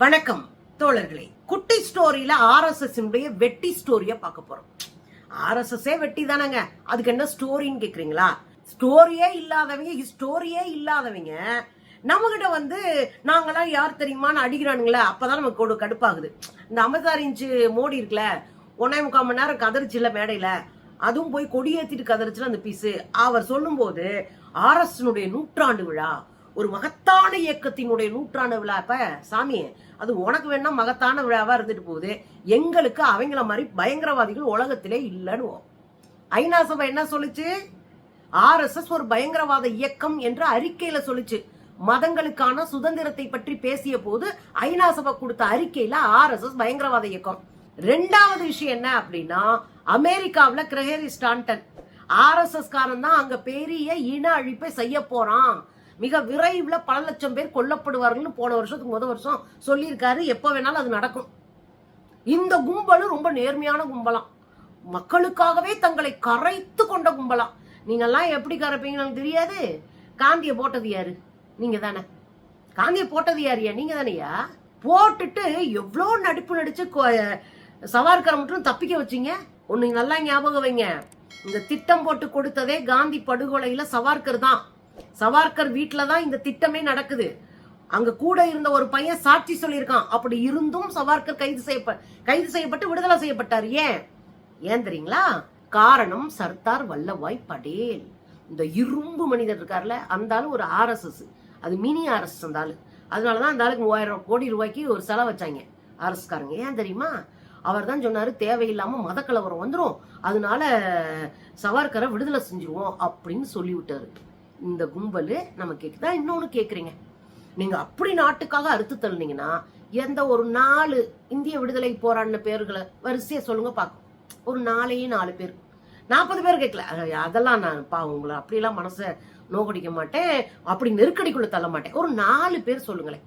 வணக்கம் தோழர்களே. குட்டி ஸ்டோரியில ஆர்எஸ்எஸ் வெட்டி ஸ்டோரிய பார்க்க போறோம். ஆர்எஸ்எஸ்ஸே வெட்டி தானங்க. அதுக்கு என்ன ஸ்டோரின்னு கேக்குறீங்களா? ஸ்டோரியே இல்லாதவங்க ஸ்டோரியே இல்லாதவங்க நம்மகிட்ட வந்து நாங்கெல்லாம் யார் தெரியுமான்னு அடிக்கிறானுங்களே அப்பதான் நமக்கு கொடு கடுப்பாகுது. இந்த ஐம்பத்தாறு இன்ச்சு மோடி இருக்குல்ல ஒன்னே முக்கால் மணி நேரம் கதறிச்சுல மேடையில அதுவும் போய் கொடியேத்திட்டு கதறிச்சுல அந்த பீஸு. அவர் சொல்லும்போது ஆர்எஸ்னுடைய நூற்றாண்டு விழா ஒரு மகத்தான இயக்கத்தினுடைய நூற்றாண்டு விழா. இப்ப சாமி அது உனக்கு வேணா மகத்தான விழாவா இருந்துட்டு போகுது. எங்களுக்கு அவங்கள மாதிரி பயங்கரவாதிகள் உலகத்திலே இல்லைன்னு ஐநா சபை என்ன சொல்லுச்சு? ஆர்எஸ்எஸ் ஒரு பயங்கரவாத இயக்கம் என்று அறிக்கையில சொல்லுச்சு. மதங்களுக்கான சுதந்திரத்தை பற்றி பேசிய போது ஐநா சபை கொடுத்த அறிக்கையில ஆர்எஸ்எஸ் பயங்கரவாத இயக்கம். ரெண்டாவது விஷயம் என்ன அப்படின்னா அமெரிக்காவுல கிரஹேரி ஸ்டாண்டன். ஆர்எஸ்எஸ் காரன் தான் அங்க பெரிய இன அழிப்பை செய்ய போறான். மிக விரைவில் பல லட்சம் பேர் கொல்லப்படுவார்கள்னு போன வருஷத்துக்கு முதல் வருஷம் சொல்லியிருக்காரு. எப்போ வேணாலும் அது நடக்கும். இந்த கும்பலும் ரொம்ப நேர்மையான கும்பலாம். மக்களுக்காகவே தங்களை கரைத்து கொண்ட கும்பலாம். நீங்கள்லாம் எப்படி கரைப்பீங்கன்னு தெரியாது. காந்தியை போட்டது யாரு? நீங்க தானே. காந்தியை போட்டது யாரியா நீங்க தானேயா போட்டுட்டு எவ்வளோ நடிப்பு நடிச்சு சவார்கரை மட்டும் தப்பிக்க வச்சீங்க. ஒன்று நல்லா ஞாபகம் வைங்க. இந்த திட்டம் போட்டு கொடுத்ததே காந்தி படுகொலையில் சவார்கர் தான். சவார்கர் வீட்டில தான் இந்த திட்டமே நடக்குது. அங்க கூட இருந்த ஒரு பையன் சாட்சி சொல்லியிருக்கான். அப்படி இருந்தும் சவார்கர் கைது செய்யப்ப கைது செய்யப்பட்டு விடுதலை செய்யப்பட்டார். ஏன்? ஏன் தெரியுங்களா? காரணம் சர்தார் வல்லபாய் படேல். இந்த இரும்பு மனிதர் இருக்கார்ல அந்த ஆளு ஒரு ஆர்எஸ்எஸ் அது மினி ஆர்எஸ் அந்த ஆளு. அதனாலதான் அந்த ஆளுக்கு மூவாயிரம் கோடி ரூபாய்க்கு ஒரு செலவு வச்சாங்க ஆர்எஸ்காரங்க ஏன் தெரியுமா? அவர் தான் சொன்னாரு தேவையில்லாம மதக்கலவரம் வந்துரும். அதனால சவார்கரை விடுதலை செஞ்சிருவோம் அப்படின்னு சொல்லி விட்டாரு இந்த கும்பல் நம்ம கேட்குதா இன்னொன்று கேட்குறீங்க நீங்கள் அப்படி நாட்டுக்காக அறுத்து தள்ளுனீங்கன்னா எந்த ஒரு நாலு இந்திய விடுதலை போராடின பேர்களை வரிசையை சொல்லுங்க பார்க்கும் ஒரு நாலே நாலு பேர். நாற்பது பேர் கேட்கல அதெல்லாம் நான் பா உங்களை அப்படிலாம் மனசை நோக்கடிக்க மாட்டேன். அப்படி நெருக்கடிக்குள்ள தள்ள மாட்டேன். ஒரு நாலு பேர் சொல்லுங்களேன்.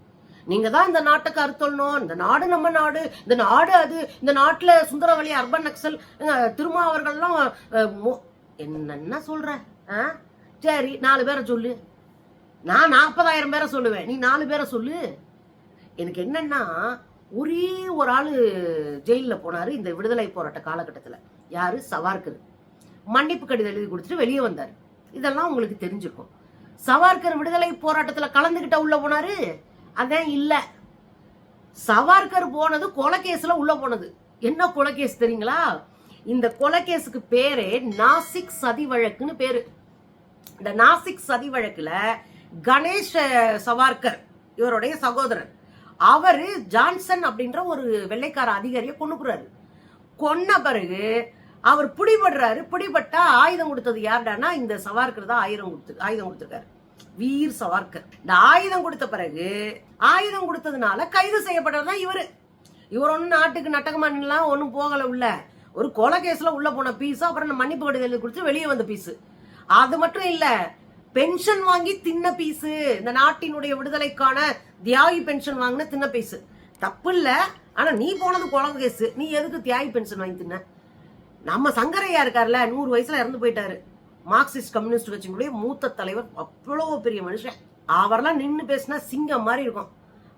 நீங்க தான் இந்த நாட்டுக்கு அறுத்தொள்ளணும் இந்த நாடு நம்ம நாடு. இந்த நாடு அது. இந்த நாட்டுல சுந்தரவழி அர்பன் நக்சல் திருமாவர்கள்லாம் மோ- என்னென்ன சொல்ற? ஆ? சரி நாலு பேரை சொல்லு. நான் நாற்பதாயிரம் பேரை சொல்லுவேன். நீ நாலு பேரை சொல்லு. எனக்கு என்னன்னா ஒரே ஒரு ஆள் ஜெயிலில் போனார் இந்த விடுதலை போராட்ட காலகட்டத்தில். யார்? சவார்கர். மன்னிப்பு கடிதம் எழுதி கொடுத்துட்டு வெளியே வந்தார். இதெல்லாம் உங்களுக்கு தெரிஞ்சிருக்கும். சவார்கர் விடுதலை போராட்டத்தில் கலந்துக்கிட்ட உள்ள போனாரு? அதான் இல்லை. சவார்கர் போனது கொலைகேஸ்ல உள்ள போனது. என்ன கொலைகேஸ் தெரியுங்களா? இந்த கொலைகேஸுக்கு பேரே நாசிக் சதி வழக்குன்னு பேரு. இந்த நாசிக் சதி வழக்குல கணேஷ் சவார்கர் இவருடைய சகோதரர். அவரு ஜான்சன் அப்படின்ற ஒரு வெள்ளைக்கார அதிகாரியை கொண்டுக்குறாரு கொன்ன பிறகு அவர் பிடிபடுறாரு. பிடிபட்டா ஆயுதம் கொடுத்தது யாருடான்னா இந்த சவார்கர் தான் ஆயுதம் கொடுத்து ஆயுதம் கொடுத்துருக்காரு. வீர் சவார்கர். இந்த ஆயுதம் கொடுத்த பிறகு ஆயுதம் கொடுத்ததுனால கைது செய்யப்பட்டது தான் இவரு. இவர் ஒன்றும் நாட்டுக்கு நட்டகமானலாம் ஒன்றும் போகல உள்ள. ஒரு கொலை கேஸ்ல உள்ள போன பீஸ் அப்புறம் மன்னிப்பு கடிதம் கொடுத்து வெளியே வந்த பீஸு. அது மட்டும் இல்ல பென்ஷன் வாங்கி தின்ன பீஸு இந்த நாட்டினுடைய விடுதலைக்கான தியாகி பென்ஷன் வாங்கின தின்ன பீஸு தப்பு இல்ல ஆனா நீ போனது குழம்பு கேஸ் நீ எதுக்கு தியாகி பென்ஷன் வாங்கி தின்ன? நம்ம சங்கரையா இருக்கார்ல நூறு வயசுல இறந்து போயிட்டாரு. மார்க்சிஸ்ட் கம்யூனிஸ்ட் கட்சியினுடைய மூத்த தலைவர் அவ்வளோ பெரிய மனுஷன். அவரெல்லாம் நின்று பேசினா சிங்கம் மாதிரி இருக்கும்.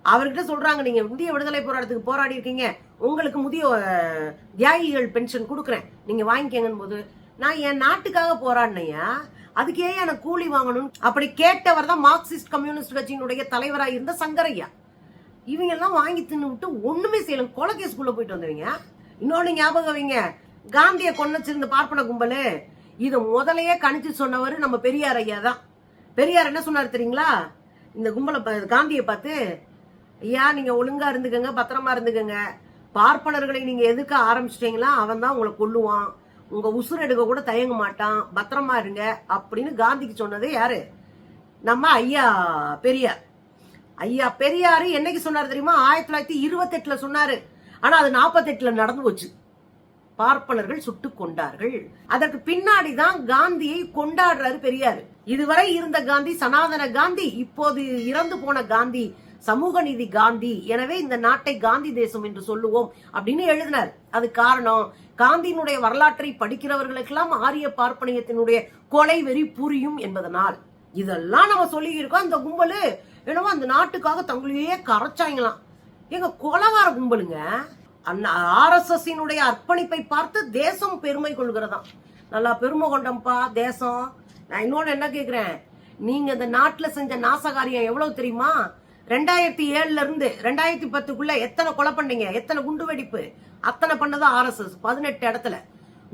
அவர்கிட்ட சொல்றாங்க நீங்க இந்திய விடுதலை போராட்டத்துக்கு போராடி இருக்கீங்க. உங்களுக்கு முதிய தியாகிகள் பென்ஷன் கொடுக்குறேன். நீங்க வாங்கிக்கங்கன்னு போது நான் என் நாட்டுக்காக போராடினையா அதுக்கே எனக்கு கூலி வாங்கணும் அப்படி கேட்டவர் தான் மார்க்சிஸ்ட் கம்யூனிஸ்ட் கட்சியினுடைய தலைவராக இருந்த சங்கரையா. இவங்க எல்லாம் வாங்கி தின்னு விட்டு ஒண்ணுமே செய்யல. கொலை போயிட்டு வந்தவங்க இன்னொன்னு ஞாபகம் வைங்க. காந்தியை கொன்னச்சிருந்த வச்சிருந்த பார்ப்பன கும்பலு இதை முதலையே கணிச்சு சொன்னவர் நம்ம பெரியார் ஐயா தான். பெரியார் என்ன சொன்னார் தெரியுங்களா? இந்த கும்பலை காந்தியை பார்த்து ஐயா நீங்க ஒழுங்கா இருந்துக்கங்க பத்திரமா இருந்துக்கங்க. பார்ப்பனர்களை நீங்க எதுக்க ஆரம்பிச்சிட்டீங்களா? அவன் தான் உங்களை கொல்லுவான். உங்க உசுர் எடுக்க கூட தயங்க மாட்டான் பத்திரமா இருங்க அப்படின்னு காந்திக்கு சொன்னது யாரு? நம்ம ஐயா பெரியார். ஐயா பெரியாரு என்னைக்கு சொன்னார் தெரியுமா? ஆயிரத்தி தொள்ளாயிரத்தி இருபத்தெட்டுல சொன்னாரு. ஆனா அது நாற்பத்தெட்டுல நடந்து போச்சு. பார்ப்பனர்கள் சுட்டு கொண்டார்கள். அதற்கு பின்னாடி தான் காந்தியை கொண்டாடுறாரு பெரியார். இதுவரை இருந்த காந்தி சனாதன காந்தி இப்போது இறந்து போன காந்தி சமூக நீதி காந்தி. எனவே இந்த நாட்டை காந்தி தேசம் என்று சொல்லுவோம் அப்படின்னு எழுதினார். அது காரணம் காந்தியினுடைய வரலாற்றை படிக்கிறவர்களுக்கெல்லாம் ஆரிய பார்ப்பனியத்தினுடைய கொலை வெறி புரியும் என்பதனால். இதெல்லாம் நம்ம சொல்லியிருக்கோம். அந்த கும்பலு என்னவோ அந்த நாட்டுக்காக தங்களையே கரைச்சாங்களாம் எங்க கொலகார கும்பலுங்க ஆர்எஸ்எஸ்ஸினுடைய அர்ப்பணிப்பை பார்த்து தேசம் பெருமை கொள்கிறதாம். நல்லா பெருமை கொண்டோம்ப்பா தேசம். நான் இன்னொன்னு என்ன கேட்குறேன் நீங்க இந்த நாட்டில் செஞ்ச நாசகாரியம் எவ்வளவு தெரியுமா? ரெண்டாயிரத்தி ஏழுல இருந்து ரெண்டாயிரத்தி பத்துக்குள்ள எத்தனை கொலை பண்ணீங்க? எத்தனை குண்டு வெடிப்பு? அத்தனை பண்ணது ஆர்எஸ்எஸ் பதினெட்டு இடத்துல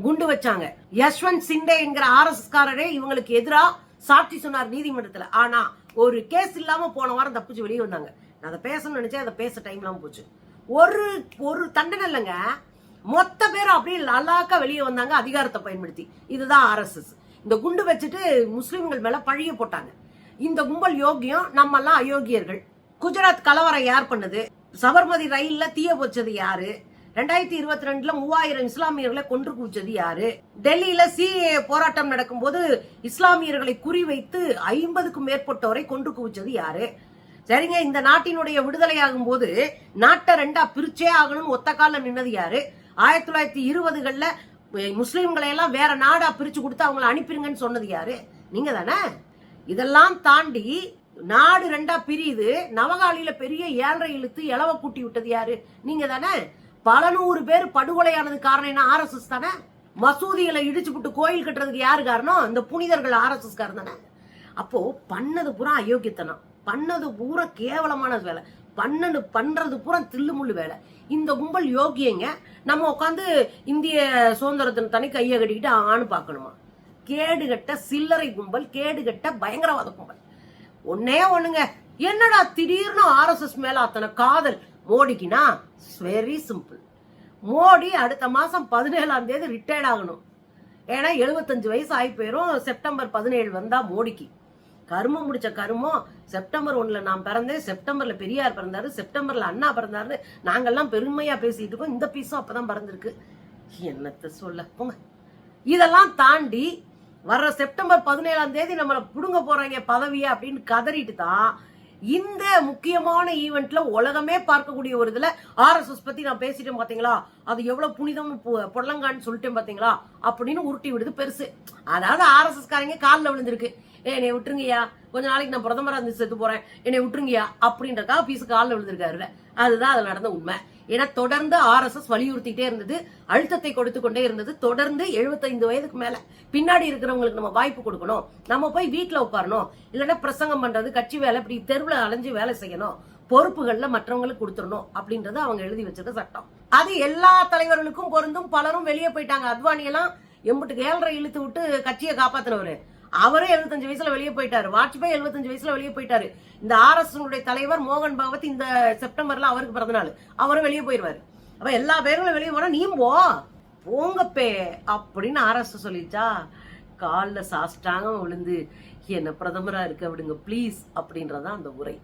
குண்டு வச்சாங்க. யஷ்வந்த் சிண்டே என்கிற ஆர்எஸ்எஸ் காரரே இவங்களுக்கு எதிராக சாட்சி சொன்னார் நீதிமன்றத்துல. ஆனா ஒரு கேஸ் இல்லாம போன வாரம் தப்பிச்சு வெளியே வந்தாங்க. நான் அதை பேசணும்னு நினைச்சேன். அதை பேச டைம் இல்லாம போச்சு. ஒரு ஒரு தண்டனை இல்லைங்க. மொத்த பேரும் அப்படியே லலாக்கா வெளியே வந்தாங்க அதிகாரத்தை பயன்படுத்தி. இதுதான் ஆர்எஸ்எஸ் இந்த குண்டு வச்சுட்டு முஸ்லீம்கள் மேல பழிய போட்டாங்க. இந்த கும்பல் யோகியம் நம்மெல்லாம் அயோக்கியர்கள். குஜராத் கலவரம் யார் பண்ணது? சபர்மதி ரயில்ல தீய வச்சது யாரு? ரெண்டாயிரத்தி இருபத்தி ரெண்டுல மூவாயிரம் இஸ்லாமியர்களை கொன்று குவிச்சது யாரு? டெல்லியில சிஏ போராட்டம் நடக்கும்போது இஸ்லாமியர்களை குறிவைத்து ஐம்பதுக்கும் மேற்பட்டோரை கொன்று குவிச்சது யாரு? சரிங்க இந்த நாட்டினுடைய விடுதலையாகும் போது நாட்டை ரெண்டா பிரிச்சே ஆகணும்னு ஒத்த காலில் நின்னது யாரு? ஆயிரத்தி தொள்ளாயிரத்தி இருபதுகள்ல முஸ்லீம்களை எல்லாம் வேற நாடா பிரிச்சு கொடுத்து அவங்கள அனுப்பிருங்கன்னு சொன்னது யாரு? நீங்க தானே இதெல்லாம் தாண்டி நாடு ரெண்டா பிரியுது. நவகாலியில பெரிய ஏழரை இழுத்து இளவ கூட்டி விட்டது யாரு? நீங்க தானே? பல நூறு பேர் படுகொலையானது காரணம் என்ன? ஆர்எஸ்எஸ் தானே? மசூதிகளை இடிச்சு விட்டு கோயில் கட்டுறதுக்கு யாரு காரணம்? இந்த புனிதர்கள் ஆர்எஸ்எஸ் காரணம் தானே. அப்போ பண்ணது பூரா அயோக்கியத்தனம். பண்ணது பூரா கேவலமான வேலை. பண்ணனு பண்றது பூரா தில்லுமுள்ளு வேலை. இந்த கும்பல் யோகியங்க நம்ம உட்காந்து இந்திய சுதந்திரத்தின் தனி கையை கட்டிக்கிட்டு ஆணு பார்க்கணுமா? கேடுகட்ட சில்லறை கும்பல் கேடுகட்ட பயங்கரவாத கும்பல். ஒன்னே ஒண்ணுங்க. என்னடா திடீர்னு ஆர்எஸ்எஸ் மேல அத்தனை காதல்? மோடிக்குனா வெரி சிம்பிள் மோடி அடுத்த மாசம் பதினேழாம் தேதி ரிட்டையர்ட் ஆகணும். ஏன்னா எழுபத்தஞ்சு வயசு ஆகி போயிரும். செப்டம்பர் பதினேழு வந்தா மோடிக்கு. கருமம் முடிச்ச கருமம். செப்டம்பர் ஒன்றில் நான் பிறந்தேன். செப்டம்பரில் பெரியார் பிறந்தாரு. செப்டம்பரில் அண்ணா பிறந்தாரு. நாங்கள்லாம் பெருமையாக பேசிகிட்டு இருக்கோம். இந்த பீஸும் அப்போ தான் பிறந்திருக்கு. என்னத்தை சொல்ல? போங்க. இதெல்லாம் தாண்டி வர்ற செப்டம்பர் பதினேழாம் தேதி நம்மளை பிடுங்க போறாங்க பதவியை அப்படின்னு கதறிட்டு தான் இந்த முக்கியமான ஈவெண்ட்ல உலகமே பார்க்கக்கூடிய ஒரு இதுல ஆர்எஸ்எஸ் பத்தி நான் பேசிட்டேன் பாத்தீங்களா? அது எவ்வளவு புனிதம் பு- புடலங்கான்னு சொல்லிட்டேன் பாத்தீங்களா? அப்படின்னு உருட்டி விடுது பெருசு. அதாவது ஆர்எஸ்எஸ் காரங்க காலில் விழுந்திருக்கு. ஏ என்னை விட்டுருங்கயா கொஞ்ச நாளைக்கு நான் பிரதமராக இருந்து செத்து போறேன். என்னை விட்டுருங்கயா அப்படின்றக்காக பீஸ் காலில் விழுந்திருக்காருல அதுதான் அதில் நடந்த உண்மை. ஏன்னா தொடர்ந்து ஆர்எஸ்எஸ் வலியுறுத்திட்டே இருந்தது அழுத்தத்தை கொடுத்து கொண்டே இருந்தது தொடர்ந்து 75 வயதுக்கு மேல. பின்னாடி இருக்கிறவங்களுக்கு நம்ம வாய்ப்பு கொடுக்கணும். நம்ம போய் வீட்டில் உட்காரணும். இல்லைன்னா பிரசங்கம் பண்றது கட்சி வேலை இப்படி தெருவுல அலைஞ்சு வேலை செய்யணும். பொறுப்புகள்ல மற்றவங்களுக்கு கொடுத்துடணும் அப்படின்றது அவங்க எழுதி வச்சிருக்க சட்டம். அது எல்லா தலைவர்களுக்கும் பொருந்தும். பலரும் வெளியே போயிட்டாங்க. அத்வானி எல்லாம் எம்பிட்டுக்கு ஏழரை இழுத்து விட்டு கட்சியை காப்பாத்தினவரு. அவரும் எழுபத்தஞ்சு வயசுல வெளியே போயிட்டாரு. வாஜ்பாய் 75 வயசுல வெளியே போயிட்டாரு. இந்த ஆர்எஸ் தலைவர் மோகன் பகவத் இந்த செப்டம்பர்ல அவருக்கு பிறந்த நாள். அவரும் வெளியே போயிருவாரு. அப்ப எல்லா பேர்களும் வெளியே போனா நீயும் போ. போங்கப்பே அப்படின்னு ஆர்எஸ் சொல்லிச்சா காலில் சாஸ்டாங்க விழுந்து என்ன பிரதமரா இருக்க விடுங்க ப்ளீஸ் அப்படின்றதான் அந்த உரை.